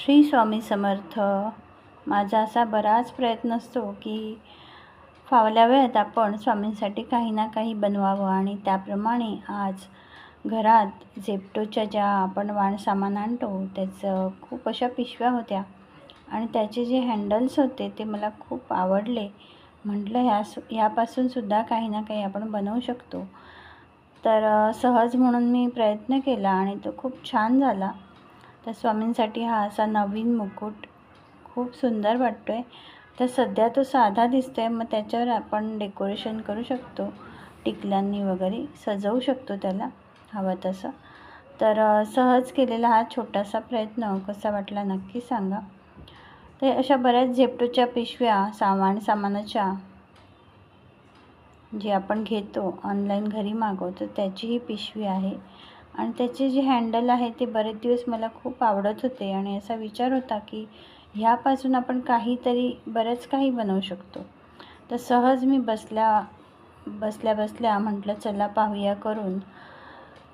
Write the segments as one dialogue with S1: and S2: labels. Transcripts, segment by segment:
S1: श्री स्वामी समर्थ. माझा असा बराच प्रयत्न असतो की फावल्या वेळात आपण स्वामींसाठी काही ना काही बनवावं आणि त्याप्रमाणे आज घरात झेप्टोच्या ज्या आपण वाणसामान आणतो त्याचं खूप अशा पिशव्या होत्या आणि त्याचे जे हँडल्स होते ते मला खूप आवडले. म्हटलं ह्या ह्यापासून सुद्धा काही ना काही आपण बनवू शकतो. तर सहज म्हणून मी प्रयत्न केला आणि तो खूप छान झाला. तर स्वामींसाठी हा असा नवीन मुकुट खूप सुंदर वाटतो आहे तर सध्या तो साधा दिसतो आहे मग त्याच्यावर आपण डेकोरेशन करू शकतो. टिकल्यांनी वगैरे सजवू शकतो त्याला हवं तसं. तर सहज केलेला हा छोटासा प्रयत्न कसा वाटला नक्की सांगा. तर अशा बऱ्याच झेपटोच्या पिशव्या सामान सामानाच्या जे आपण घेतो ऑनलाईन घरी मागवतो त्याची ही पिशवी आहे. आणि त्याचे जे हँडल आहे ते बरेच दिवस मला खूप आवडत होते. आणि असा विचार होता की ह्यापासून आपण काहीतरी बरंच काही बनवू शकतो. तर सहज मी बसल्या बसल्या बसल्या म्हटलं चला पाहूया करून.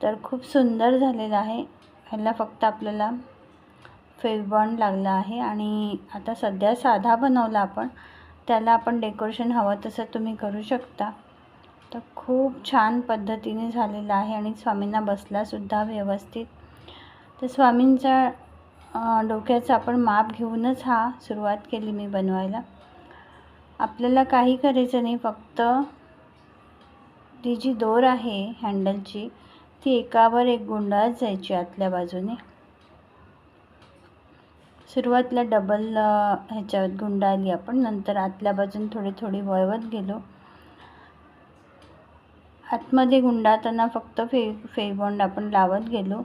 S1: तर खूप सुंदर झालेलं आहे. ह्याला फक्त आपल्याला फेविबॉन्ड लागला आहे. आणि आता सध्या साधा बनवला आपण. त्याला आपण डेकोरेशन हवं तसं तुम्ही करू शकता. तर खूप छान पद्धतीने झालेला आहे आणि स्वामींना बसलासुद्धा व्यवस्थित. तर स्वामींच्या डोक्याचा डोक्याचं आपण माप घेऊनच हा सुरुवात केली मी बनवायला. आपल्याला काही करायचं नाही फक्त ती जी दोर आहे हँडलची ती एकावर एक गुंडाळत जायची आतल्या बाजूने. सुरुवातीला डबल ह्याच्यात गुंडाळली आपण नंतर आतल्या बाजून थोडी थोडी वळवत गेलो. आतमध्ये गुंडाळताना फक्त फे फेबॉन्ड आपण लावत गेलो.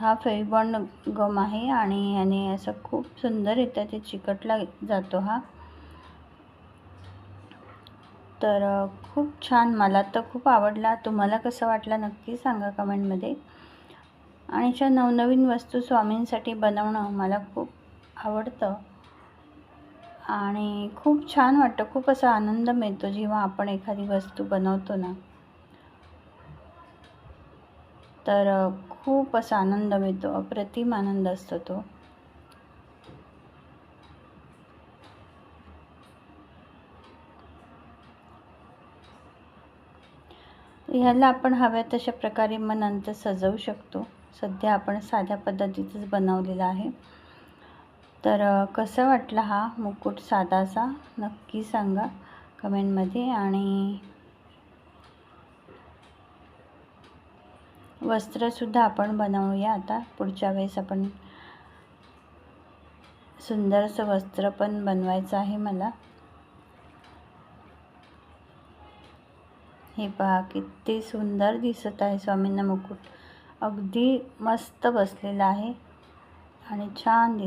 S1: हा फेबॉन्ड गम आहे आणि याने असं खूप सुंदर येतं ते चिकटला जातो हा. तर खूप छान. मला तर खूप आवडला. तुम्हाला कसं वाटलं नक्की सांगा कमेंटमध्ये. आणि अशा नवनवीन वस्तू स्वामींसाठी बनवणं मला खूप आवडतं. आणि खूप छान वाटतं. खूप असा आनंद मिळतो जेव्हा आपण एखादी वस्तू बनवतो ना. तर खूप असा आनंद मिळतो अप्रतिम आनंद असतो तो. ह्याला आपण हव्या तशा प्रकारे मग नंतर सजवू शकतो. सध्या आपण साध्या पद्धतीतच बनवलेला आहे. तर कसं वाटलं वाटला हा मुकुट साधासा? नक्की सांगा कमेंटमध्ये आणि वस्त्रसुद्धा आपण बनवूया. आता पुढच्या वेळेस आपण सुंदरसं वस्त्र पण बनवायचं आहे मला. हे पहा किती सुंदर दिसत आहे स्वामींना मुकुट. अगदी मस्त बसलेला आहे आणि छान दिस